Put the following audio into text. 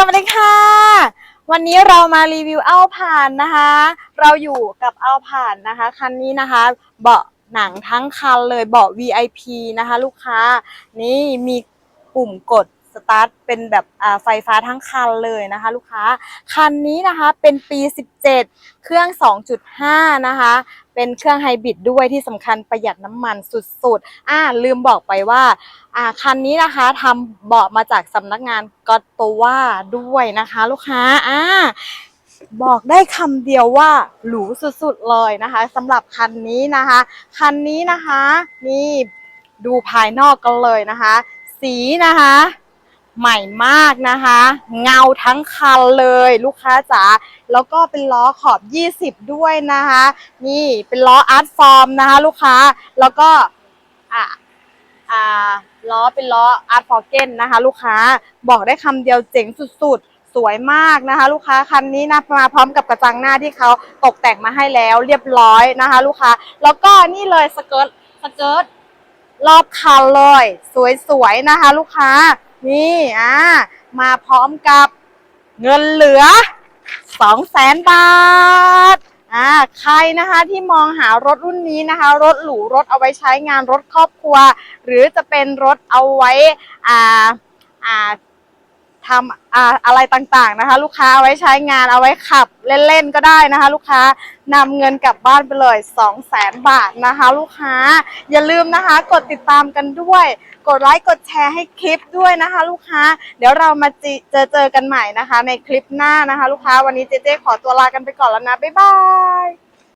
สวัสดีค่ะ วันนี้เรามารีวิวเอาผ่านนะคะ เราอยู่กับเอาผ่านนะคะ คันนี้นะคะ เบาะหนังทั้งคันเลยเบาะ VIP นะคะ ลูกค้านี่มีปุ่มกด ตาร์ทเป็นแบบไฟฟ้าทั้งคันเลยนะคะ ลูกค้าคันนี้นะคะเป็นปี 17 เครื่อง 2.5 นะคะ เป็นเครื่องไฮบริดด้วยที่สำคัญประหยัดน้ำมันสุดๆ อ่าลืมบอกไปว่าอ่าคันนี้นะคะทำเบาะมาจากสำนักงานก็ตโตว่าด้วยนะคะ ลูกค้าอ่าบอกได้คำเดียวว่าหรูสุดๆเลยนะคะสำหรับคันนี้นะคะ คันนี้นะคะ นี่ดูภายนอกกันเลยนะคะ สีนะคะ ใหม่มากนะคะ เงาทั้งคันเลยลูกค้าจ๋าแล้วก็เป็นล้อขอบ 20 ด้วยนะคะ นี่เป็นล้ออาร์ตฟอร์มนะคะ ลูกค้าแล้วก็อะอ่าล้อเป็นล้ออาร์ตฟอร์เกนนะคะ ลูกค้าบอกได้คำเดียวเจ๋งสุดๆ สวยมากนะคะ ลูกค้าคันนี้นะมาพร้อมกับกระจังหน้าที่เขาตกแต่งมาให้แล้วเรียบร้อยนะคะ ลูกค้าแล้วก็นี่เลยสเกิร์ตสเกิร์ตรอบคันเลย สวยๆนะคะ ลูกค้า นี่อ่ามาพร้อมกับเงินเหลือสองแสนบาทอ่าใครนะคะที่มองหารถรุ่นนี้นะคะ รถหรูรถเอาไว้ใช้งานรถครอบครัว หรือจะเป็นรถเอาไว้อ่าอ่า ทำอ่าอะไรต่างๆนะคะ ลูกค้าเอาไว้ใช้งานเอาไว้ขับเล่นๆก็ได้นะคะ ลูกค้านำเงินกลับบ้านไปเลย 2 0 0แสนบาทนะคะ ลูกค้าอย่าลืมนะคะ กดติดตามกันด้วย กดไลค์กดแชร์ให้คลิปด้วยนะคะ ลูกค้า เดี๋ยวเรามาจิเจอเจอกันใหม่นะคะ ในคลิปหน้านะคะ ลูกค้าวันนี้เจเจขอตัวลากันไปก่อนแล้วนะบ๊ายบาย